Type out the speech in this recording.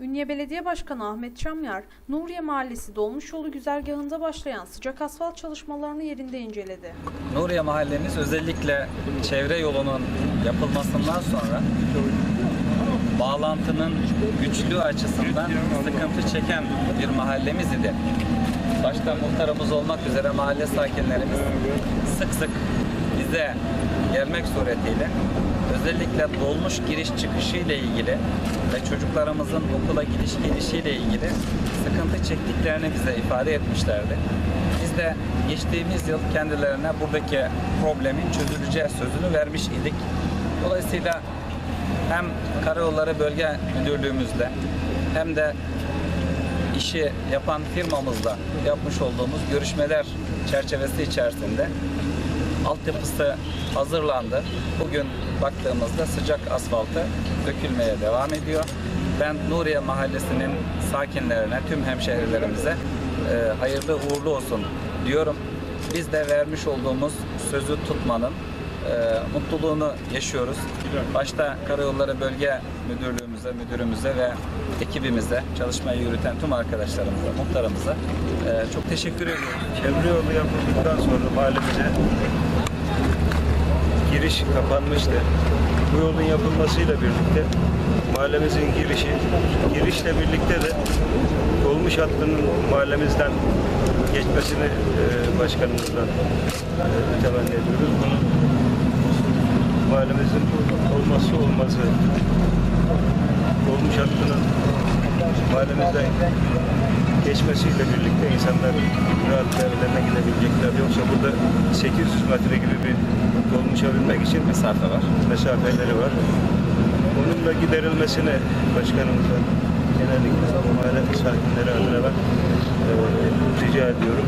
Ünye Belediye Başkanı Ahmet Çamyar, Nuriye Mahallesi dolmuş yolu güzergahında başlayan sıcak asfalt çalışmalarını yerinde inceledi. Nuriye Mahallemiz özellikle çevre yolunun yapılmasından sonra bağlantının güçlüğü açısından sıkıntı çeken bir mahallemiz idi. Başta muhtarımız olmak üzere mahalle sakinlerimiz sık sık bize gelmek suretiyle özellikle dolmuş giriş çıkışı ile ilgili ve çocuklarımızın okula gidiş gelişiyle ilgili sıkıntı çektiklerini bize ifade etmişlerdi. Biz de geçtiğimiz yıl kendilerine buradaki problemin çözüleceği sözünü vermiş idik. Dolayısıyla hem Karayolları Bölge Müdürlüğümüzle hem de işi yapan firmamızla yapmış olduğumuz görüşmeler çerçevesi içerisinde altyapısı hazırlandı. Bugün baktığımızda sıcak asfaltı dökülmeye devam ediyor. Ben Nuriye Mahallesi'nin sakinlerine, tüm hemşehrilerimize e, hayırlı uğurlu olsun diyorum. Biz de vermiş olduğumuz sözü tutmanın e, mutluluğunu yaşıyoruz. Başta Karayolları Bölge Müdürlüğümüze, müdürümüze ve ekibimize, çalışmayı yürüten tüm arkadaşlarımıza, muhtarımıza e, çok teşekkür ediyorum. Çevre yolu yapıldıktan sonra mahallemize giriş kapanmıştı. Bu yolun yapılmasıyla birlikte mahallemizin girişi, girişle birlikte de dolmuş hattının mahallemizden geçmesini e, başkanımızdan e, temenni ediyoruz. Bunun mahallemizin olmazsa olmazı dolmuş hattının mahallemizden geçmesiyle birlikte insanlar rahat evlerine gidebilecekler. Yoksa burada 800 metre gibi bir yolun uçabilmek için mesafe var. Mesafeleri var. Onun da giderilmesini başkanımıza genellikle mahalle sakinleri adına ben e, rica ediyorum.